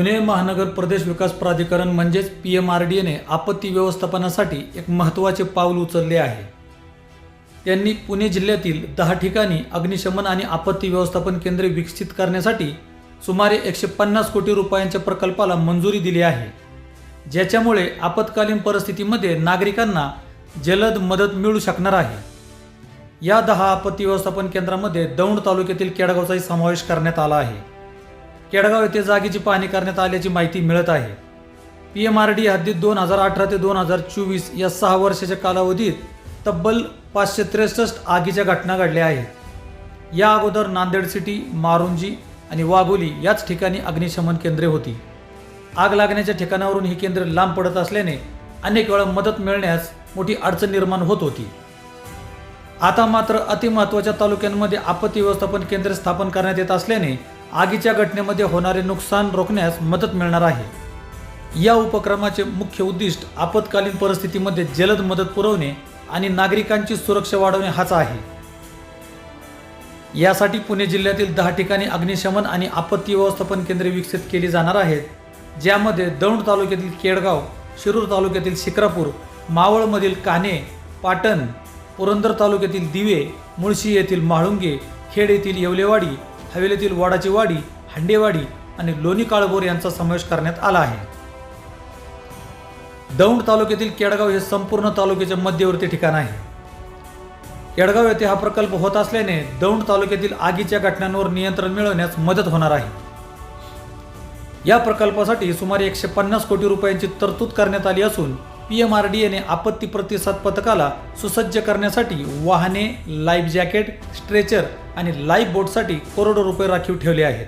पुणे महानगर प्रदेश विकास प्राधिकरण म्हणजेच पी एम आर डी एने आपत्ती व्यवस्थापनासाठी एक महत्त्वाचे पाऊल उचलले आहे. त्यांनी पुणे जिल्ह्यातील दहा ठिकाणी अग्निशमन आणि आपत्ती व्यवस्थापन केंद्रे विकसित करण्यासाठी सुमारे एकशे पन्नास कोटी रुपयांच्या प्रकल्पाला मंजुरी दिली आहे. ज्याच्यामुळे आपत्कालीन परिस्थितीमध्ये नागरिकांना जलद मदत मिळू शकणार आहे. या दहा आपत्ती व्यवस्थापन केंद्रामध्ये दौंड तालुक्यातील केडगावचाही समावेश करण्यात आला आहे. केडगाव येथे जागेची पाहणी करण्यात आल्याची माहिती मिळत आहे. पी एम आर डी हद्दीत दोन हजार अठरा ते दोन हजार चोवीस या सहा वर्षाच्या कालावधीत तब्बल पाचशे त्रेसष्ट आगीच्या घटना घडल्या आहेत. या अगोदर नांदेड सिटी मारुंजी आणि वाघोली याच ठिकाणी अग्निशमन केंद्रे होती. आग लागण्याच्या ठिकाणावरून ही केंद्रे लांब पडत असल्याने अनेक वेळा मदत मिळण्यास मोठी अडचण निर्माण होत होती. आता मात्र अतिमहत्वाच्या तालुक्यांमध्ये आपत्ती व्यवस्थापन केंद्र स्थापन करण्यात येत असल्याने आगीच्या घटनेमध्ये होणारे नुकसान रोखण्यास मदत मिळणार आहे. या उपक्रमाचे मुख्य उद्दिष्ट आपत्कालीन परिस्थितीमध्ये जलद मदत पुरवणे आणि नागरिकांची सुरक्षा वाढवणे हाच आहे. यासाठी पुणे जिल्ह्यातील दहा ठिकाणी अग्निशमन आणि आपत्ती व्यवस्थापन केंद्रे विकसित केली जाणार आहेत. ज्यामध्ये दौंड तालुक्यातील केडगाव शिरूर तालुक्यातील शिक्रापूर मावळमधील कान्हे पाटण पुरंदर तालुक्यातील दिवे मुळशी येथील म्हाळुंगे खेड येथील येवलेवाडी हवेलीतील वाडाची वाडी हंडेवाडी आणि लोणी काळभोर यांचा समावेश करण्यात आला आहे. दौंड तालुक्यातील केडगाव हे संपूर्ण तालुक्याचे मध्यवर्ती ठिकाण आहे. केडगाव येथे हा प्रकल्प होत असल्याने दौंड तालुक्यातील आगीच्या घटनांवर नियंत्रण मिळवण्यास मदत होणार आहे. या प्रकल्पासाठी सुमारे एकशे पन्नास कोटी रुपयांची तरतूद करण्यात आली असून पी एम आर डी एने आपत्ती प्रतिसाद पथकाला सुसज्ज करण्यासाठी वाहने लाईफ जॅकेट स्ट्रेचर आणि लाईफ बोटसाठी करोडो रुपये राखीव ठेवले आहेत.